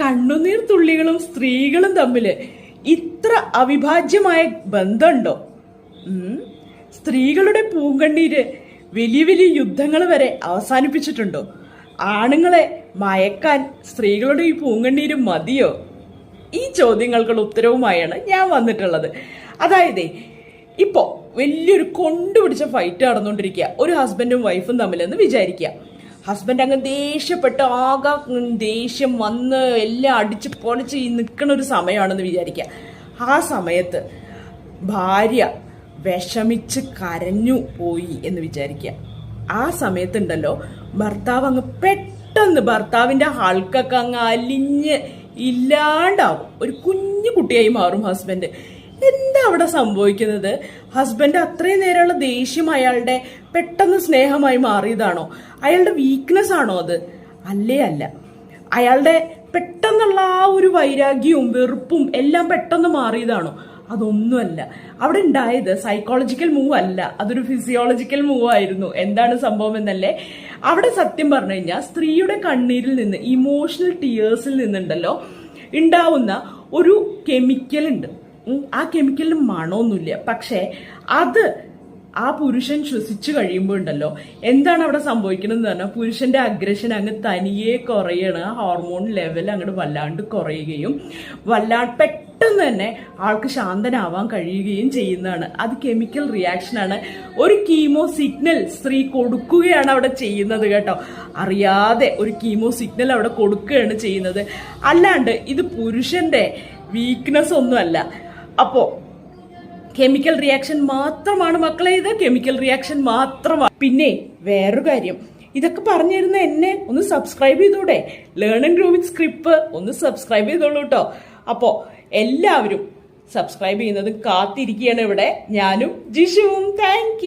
കണ്ണുനീർ തുള്ളികളും സ്ത്രീകളും തമ്മിൽ ഇത്ര അവിഭാജ്യമായ ബന്ധമുണ്ടോ? സ്ത്രീകളുടെ പൂങ്കണ്ണീര് വലിയ വലിയ യുദ്ധങ്ങൾ വരെ അവസാനിപ്പിച്ചിട്ടുണ്ടോ? ആണുങ്ങളെ മയക്കാൻ സ്ത്രീകളുടെ ഈ പൂങ്കണ്ണീര് മതിയോ? ഈ ചോദ്യങ്ങൾക്കുള്ള ഉത്തരവുമായാണ് ഞാൻ വന്നിട്ടുള്ളത്. അതായത് ഇപ്പോൾ വലിയൊരു കൊണ്ടുപിടിച്ച ഫൈറ്റ് നടന്നുകൊണ്ടിരിക്കുക. ഒരു ഹസ്ബൻഡും വൈഫും തമ്മിലെന്ന് വിചാരിക്കുക. ഹസ്ബൻഡ് അങ്ങ് ദേഷ്യപ്പെട്ട് ആകെ ദേഷ്യം വന്ന് എല്ലാം അടിച്ച് പൊളിച്ച് ഈ നിൽക്കുന്ന ഒരു സമയമാണെന്ന് വിചാരിക്കുക ആ സമയത്ത് ഭാര്യ വിഷമിച്ച് കരഞ്ഞു പോയി എന്ന് വിചാരിക്കുക ആ സമയത്തുണ്ടല്ലോ ഭർത്താവ് അങ്ങ് പെട്ടെന്ന് ഭർത്താവിന്റെ ആൾക്കൊക്കെ അങ്ങ് അലിഞ്ഞ് ഇല്ലാണ്ടാവും. ഒരു കുഞ്ഞു കുട്ടിയായി മാറും ഹസ്ബൻഡ് എന്താ അവിടെ സംഭവിക്കുന്നത്? ഹസ്ബൻഡ് അത്രയും നേരമുള്ള ദേഷ്യം അയാളുടെ പെട്ടെന്ന് സ്നേഹമായി മാറിയതാണോ? അയാളുടെ വീക്ക്നെസ് ആണോ അത്? അല്ലേ അല്ല. അയാളുടെ പെട്ടെന്നുള്ള ആ ഒരു വൈരാഗ്യവും വെറുപ്പും എല്ലാം പെട്ടെന്ന് മാറിയതാണോ? അതൊന്നുമല്ല. അവിടെ ഉണ്ടായത് സൈക്കോളജിക്കൽ മൂവ് അല്ല. അതൊരു ഫിസിയോളജിക്കൽ മൂവ് ആയിരുന്നു. എന്താണ് സംഭവം എന്നല്ലേ? അവിടെ സത്യം പറഞ്ഞു കഴിഞ്ഞാൽ സ്ത്രീയുടെ കണ്ണീരിൽ നിന്ന് ഇമോഷണൽ ടിയേഴ്സിൽ നിന്നുണ്ടല്ലോ ഉണ്ടാവുന്ന ഒരു കെമിക്കൽ ഉണ്ട്. ആ കെമിക്കലിന് മണമൊന്നുമില്ല. പക്ഷേ അത് ആ പുരുഷൻ ശ്വസിച്ചു കഴിയുമ്പോൾ ഉണ്ടല്ലോ എന്താണ് അവിടെ സംഭവിക്കുന്നത് എന്ന് പറഞ്ഞാൽ പുരുഷന്റെ അഗ്രഷൻ അങ്ങ് തനിയെ കുറയാണ്. ആ ഹോർമോൺ ലെവൽ അങ്ങോട്ട് വല്ലാണ്ട് കുറയുകയും വല്ലാണ്ട് പെട്ടെന്ന് തന്നെ ആൾക്ക് ശാന്തനാവാൻ കഴിയുകയും ചെയ്യുന്നതാണ്. അത് കെമിക്കൽ റിയാക്ഷനാണ് ഒരു കീമോ സിഗ്നൽ സ്ത്രീ കൊടുക്കുകയാണ് അവിടെ ചെയ്യുന്നത് കേട്ടോ. അറിയാതെ ഒരു കീമോ സിഗ്നൽ അവിടെ കൊടുക്കുകയാണ് ചെയ്യുന്നത്. അല്ലാണ്ട് ഇത് പുരുഷന്റെ വീക്ക്നെസ് ഒന്നുമല്ല. അപ്പോ കെമിക്കൽ റിയാക്ഷൻ മാത്രമാണ് മക്കളെ ഇത്. കെമിക്കൽ റിയാക്ഷൻ മാത്രമാണ്. പിന്നെ വേറൊരു കാര്യം. ഇതൊക്കെ പറഞ്ഞിരുന്ന എന്നെ ഒന്ന് സബ്സ്ക്രൈബ് ചെയ്തൂടെ. Learn and grow with Scripp ഒന്ന് സബ്സ്ക്രൈബ് ചെയ്തോളൂ കേട്ടോ അപ്പോ എല്ലാവരും സബ്സ്ക്രൈബ് ചെയ്യുന്നത് കാത്തിരിക്കുകയാണ് ഇവിടെ. ഞാനും ജിഷുവും. താങ്ക്